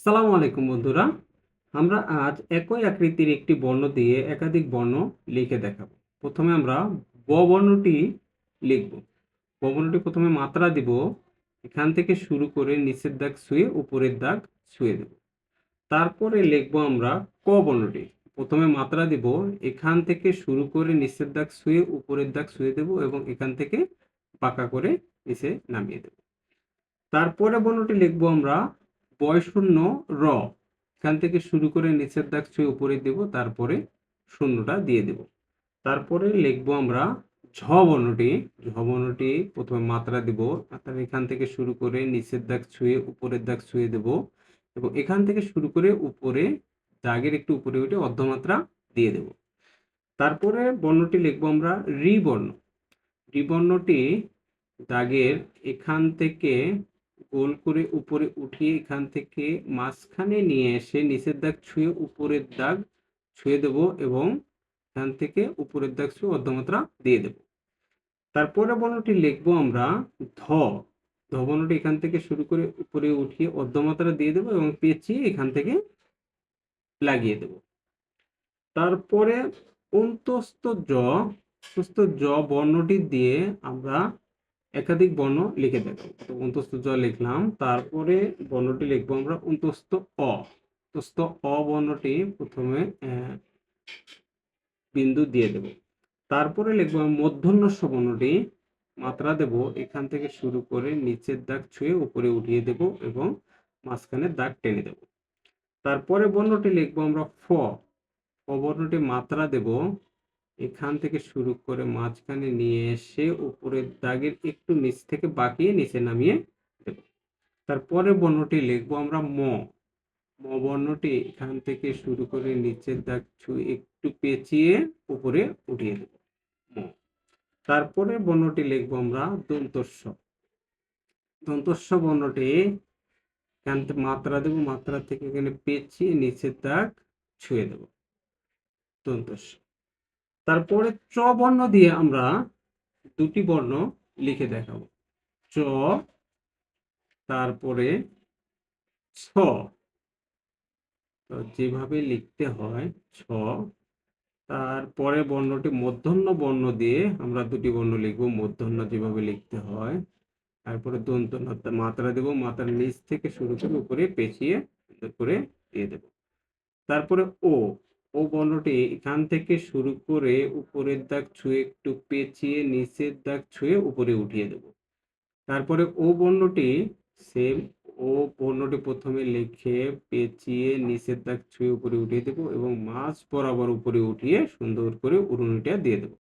সালামু আলাইকুম বন্ধুরা। আমরা আজ একই আকৃতির একটি বর্ণ দিয়ে একাধিক বর্ণ লিখে দেখাবো। প্রথমে আমরা ব বর্ণটি লিখব। ব বর্ণটি প্রথমে মাত্রা দিব। এখান থেকে শুরু করে নিচের দাগ ছুঁয়ে উপরের দাগ শুয়ে দেব। তারপরে লিখব আমরা ক বর্ণটি। প্রথমে মাত্রা দিব। এখান থেকে শুরু করে নিচের দাগ শুয়ে উপরের দাগ শুয়ে দেব এবং এখান থেকে পাকা করে নিচে নামিয়ে দেব। তারপরে বর্ণটি লিখব আমরা বয়শূন্য র। এখান থেকে শুরু করে নিচের দাগ ছুঁয়ে উপরে দেব, তারপরে শূন্যটা দিয়ে দেব। তারপরে লিখব আমরা ঝ বর্ণটি। ঝ বর্ণটি প্রথমে মাত্রা দিব, মাত্রা এখান থেকে শুরু করে নিচের দাগ ছুঁয়ে উপরের দাগ ছুঁয়ে দেব এবং এখান থেকে শুরু করে উপরে, দাগের একটু উপরে উঠে অর্ধমাত্রা দিয়ে দেব। তারপরে বর্ণটি লিখব আমরা রি বর্ণ বর্ণটি দাগের এখান থেকে গোল করে উপরে উঠিয়ে এখান থেকে মাঝখানে নিয়ে এসে নিচের দাগ ছুঁয়ে উপরের দাগ ছুঁয়ে দেব এবং এখান থেকে উপরের দাগ ছুঁয়ে অর্ধমাত্রা দিয়ে দেব। তারপরে বর্ণটি লিখব আমরা ধ। ধ বর্ণটি এখান থেকে শুরু করে উপরে উঠিয়ে অর্ধমাত্রা দিয়ে দেব এবং পেঁচিয়ে এখান থেকে লাগিয়ে দেব। তারপরে অন্তস্থ জ অন্তস্থ জ বর্ণটি দিয়ে আমরা একাধিক বর্ণ লিখে দেখাবো তো অন্তস্থ জ লিখলাম, তারপরে বর্ণটি লিখব আমরা অন্তস্থ অ। অন্তস্থ অ বর্ণটি প্রথমে বিন্দু দিয়ে দেব। তারপরে লিখব মূর্ধন্যস্ব বর্ণটি, মাত্রা দেব, এখান থেকে শুরু করে নিচের দাগ ছুঁয়ে উপরে উঠিয়ে দেব এবং মাঝখানে দাগ টেনে দেব। তারপরে বর্ণটি লিখব আমরা ফ। ফ বর্ণটি মাত্রা দেব এখান থেকে শুরু করে মাঝখানে নিয়ে এসে উপরের দাগের একটু নিচ থেকে বাঁকিয়ে নিচে নামিয়ে দেব। তারপরে বর্ণটি লিখব আমরা ম। ম বর্ণটি এখান থেকে শুরু করে নিচের দাগ ছুঁয়ে একটু পেঁচিয়ে উপরে উঠিয়ে দেব। ম। তারপরে বর্ণটি লিখব আমরা দন্তস্ব। দন্তস্ব বর্ণটি এখান থেকে মাত্রা দেব, মাত্রা থেকে এখানে পেঁচিয়ে নিচের দাগ ছুঁয়ে দেব। দন্তস্ব। তারপরে চ বর্ণ দিয়ে আমরা দুটি বর্ণ লিখে দেখাবো। চ, তারপরে ছ। তো যেভাবে লিখতে হয়, ছ। তারপরে বর্ণটি মূর্ধন্য বর্ণ দিয়ে আমরা দুটি বর্ণ লিখব। মূর্ধন্য যেভাবে লিখতে হয়, তারপরে দন্ত মাত্রা দেব। মাত্রার নিচ থেকে শুরু করে উপরে পেঁচিয়ে করে দিয়ে দেব। তারপরে ও। ও বর্ণটি এখান থেকে শুরু করে উপরের দাগ ছুঁয়ে একটু পেঁচিয়ে নিচের দাগ ছুঁয়ে উপরে উঠিয়ে দেব। তারপরে ও বর্ণটি সেম ও বর্ণটি প্রথমে লিখে পেঁচিয়ে নিচের দাগ ছুঁয়ে উপরে উঠিয়ে দেব এবং মাছ বরাবর উপরে উঠিয়ে সুন্দর করে উড়ুনিটা দিয়ে দেব।